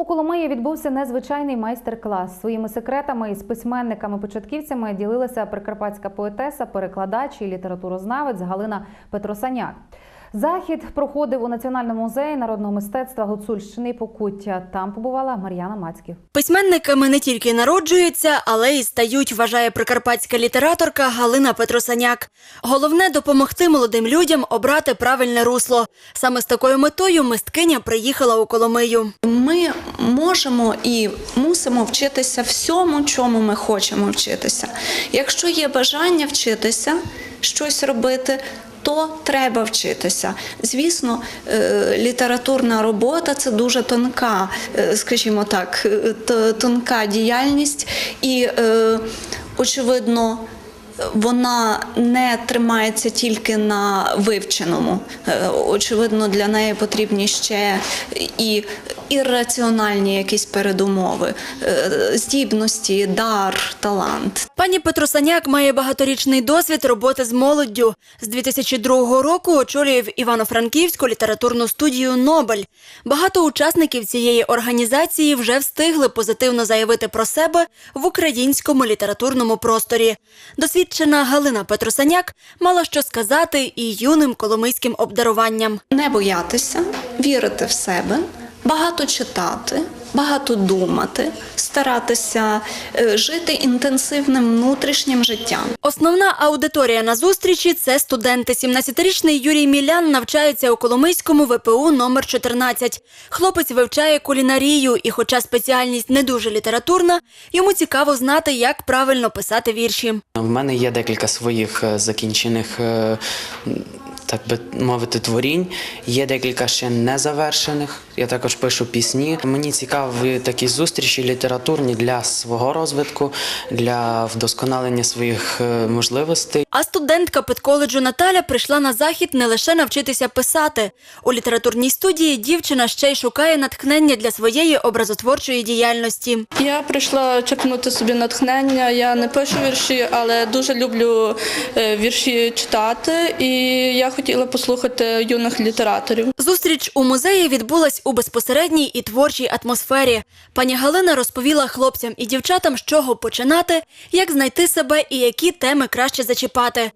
У Коломиї відбувся незвичайний майстер-клас. Своїми секретами із письменниками-початківцями ділилася прикарпатська поетеса, перекладач і літературознавець Галина Петросаняк. Захід проходив у Національному музеї народного мистецтва Гуцульщини і Покуття. Там побувала Мар'яна Мацьків. Письменниками не тільки народжуються, але й стають, вважає прикарпатська літераторка Галина Петросаняк. Головне допомогти молодим людям обрати правильне русло. Саме з такою метою мисткиня приїхала у Коломию. Ми можемо і мусимо вчитися всьому, чому ми хочемо вчитися. Якщо є бажання вчитися, щось робити. То треба вчитися. Звісно, е, літературна робота це дуже тонка, е, скажімо так, е, тонка діяльність, і, очевидно, вона не тримається тільки на вивченому. Очевидно, для неї потрібні ще і ірраціональні якісь передумови, е, здібності, дар, талант. Пані Петросаняк має багаторічний досвід роботи з молоддю. З 2002 року очолює в Івано-Франківську літературну студію Нобель. Багато учасників цієї організації вже встигли позитивно заявити про себе в українському літературному просторі. Досвідчена Галина Петросаняк мала що сказати і юним коломийським обдаруванням. Не боятися, вірити в себе, багато читати, багато думати, старатися е, жити інтенсивним внутрішнім життям. Основна аудиторія на зустрічі це студенти. 17-річний Юрій Мілян навчається у Коломийському ВПУ номер 14. Хлопець вивчає кулінарію, і, хоча спеціальність не дуже літературна, йому цікаво знати, як правильно писати вірші. В мене є декілька своїх е, закінчених, е, так би мовити, творінь. Є декілька ще незавершених. Я також пишу пісні. Мені цікаві такі зустрічі літературні для свого розвитку, для вдосконалення своїх е, можливостей. А студентка педколеджу Наталя прийшла на захід не лише навчитися писати. У літературній студії дівчина ще й шукає натхнення для своєї образотворчої діяльності. Я прийшла черпнути собі натхнення. Я не пишу вірші, але дуже люблю е, вірші читати. І я хотіла послухати юних літераторів. Зустріч у музеї відбулась у безпосередній і творчій атмосфері. Пані Галина розповіла хлопцям і дівчатам, з чого починати, як знайти себе і які теми краще зачіпати.